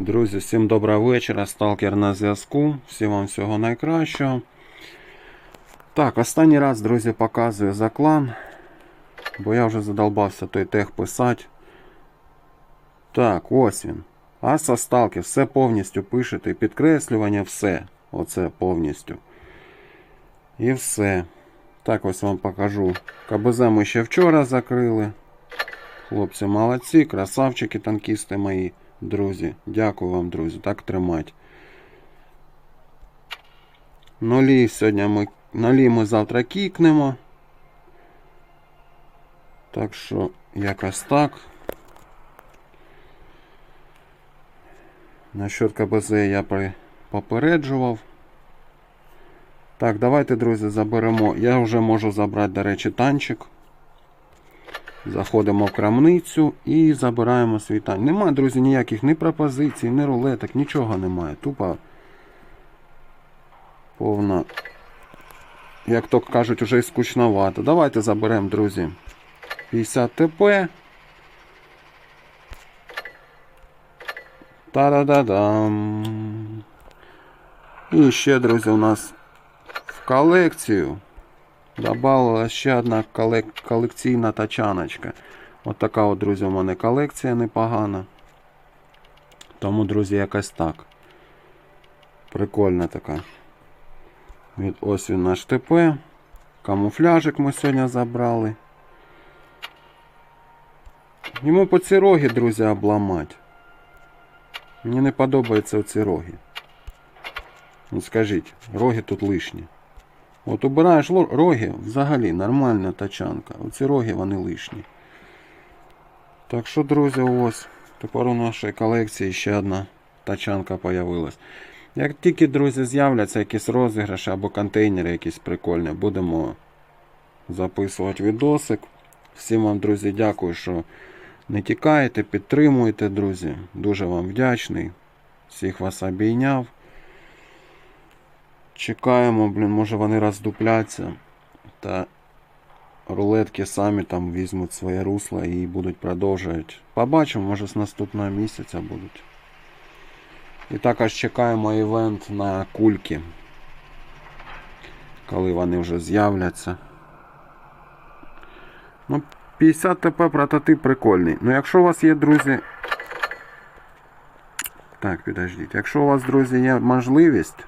Друзі, всім доброго вечора. Сталкер на зв'язку. Всім вам всього найкращого. Так, останній раз, друзі, показую за клан. Бо я вже задолбався той тех писати. Так, ось він. Аса Сталкер, все повністю пишете. Підкреслювання, все. Оце повністю. І все. Так ось вам покажу. КБЗ ми ще вчора закрили. Хлопці молодці, красавчики, танкісти мої. Друзі, дякую вам, друзі. Так тримать. Нулі сьогодні ми нулі ми завтра кікнемо. Так що якось так. Насчет КБЗ я попереджував. Так, давайте, друзі, заберемо. Я вже можу забрати, до речі, танчик. Заходимо в крамницю і забираємо свій танк. Нема, друзі, ніяких ні пропозицій, ні рулеток, нічого немає. Тупо повна, як то кажуть, вже і скучновато. Давайте заберемо, друзі. 50 ТП. Та-да-да-дам. І ще, друзі, у нас в колекцію Добавила ще одна колек- колекційна тачаночка. От така от, друзі, у мене колекція непогана. Тому, друзі, якось так. Прикольна така. Від- Ось він наш ТП. Камуфляжик ми сьогодні забрали. Йому по ці роги, друзі, обламати. Мені не подобаються оці роги. Ну скажіть, роги тут лишні. От убираєш ло- роги, взагалі нормальна тачанка. Оці роги вони лишні. Так що, друзі, ось. Тепер у нашій колекції ще одна тачанка появилась. Як тільки, друзі, з'являться якісь розіграші або контейнери якісь прикольні, будемо записувати відосик. Всім вам, друзі, дякую, що не тікаєте, підтримуєте, друзі. Дуже вам вдячний. Всіх вас обійняв. Чекаємо, блін, може вони роздупляться. Та рулетки самі там візьмуть своє русло і будуть продовжувати. Побачимо, може з наступного місяця будуть. І також чекаємо івент на кульки. Коли вони вже з'являться. Ну, 50 ТП прототип прикольний. Ну, якщо у вас є, друзі. Так, підождіть. Якщо у вас, друзі, є можливість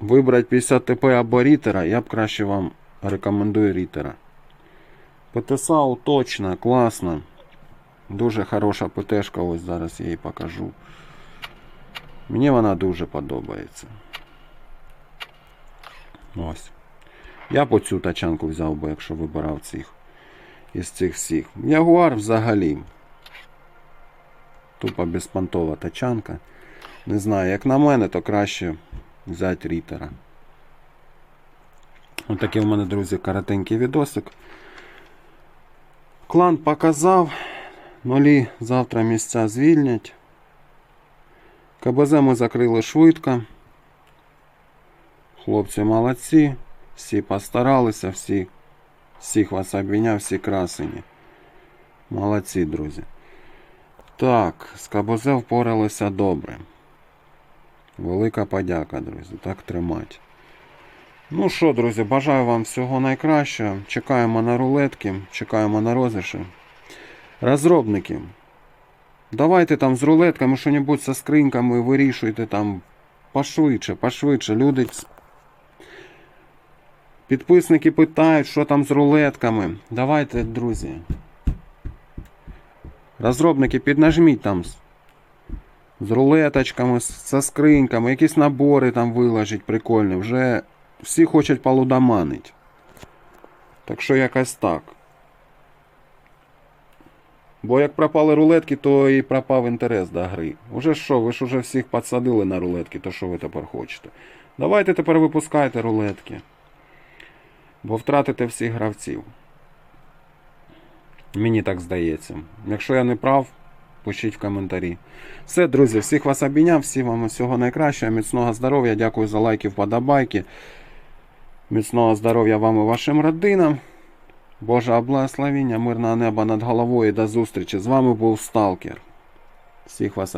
вибрати 50 ТП або рітера, я б краще вам рекомендую рітера. ПТСАУ точно, класно. Дуже хороша ПТшка, ось зараз я її покажу. Мені вона дуже подобається. Ось. Я б оцю тачанку взяв би, якщо вибирав цих із цих всіх. Ягуар взагалі. Тупо безпонтова тачанка. Не знаю, як на мене, то краще взяти рітера. Ось такий в мене, друзі, коротенький відосик. Клан показав. Нулі завтра місця звільнять. КБЗ ми закрили швидко. Хлопці молодці. Всі постаралися, всі, всіх вас обвиняв, всі красені. Молодці, друзі. Так, з КБЗ впоралися добре. Велика подяка, друзі. Так тримати. Ну що, друзі, бажаю вам всього найкращого. Чекаємо на рулетки, чекаємо на розіграші. Розробники. Давайте там з рулетками що-небудь зі скриньками вирішуйте там пошвидше, пошвидше. Люди. Підписники питають, що там з рулетками. Давайте, друзі. Розробники, піднажміть там з- рулеточками, зі скриньками, якісь набори там виложить прикольні. Вже всі хочуть полудоманить. Так що якось так. Бо як пропали рулетки, то і пропав інтерес до гри. Уже що, ви ж уже всіх підсадили на рулетки, то що ви тепер хочете? Давайте тепер випускайте рулетки. Бо втратите всіх гравців. Мені так здається. Якщо я не прав, пишіть в коментарі. Все, друзі, всіх вас обійняв, всім вам всього найкращого, міцного здоров'я, дякую за лайки, вподобайки. Міцного здоров'я вам і вашим родинам. Божа благословіння, мирного неба над головою до зустрічі. З вами був Сталкер. Всіх вас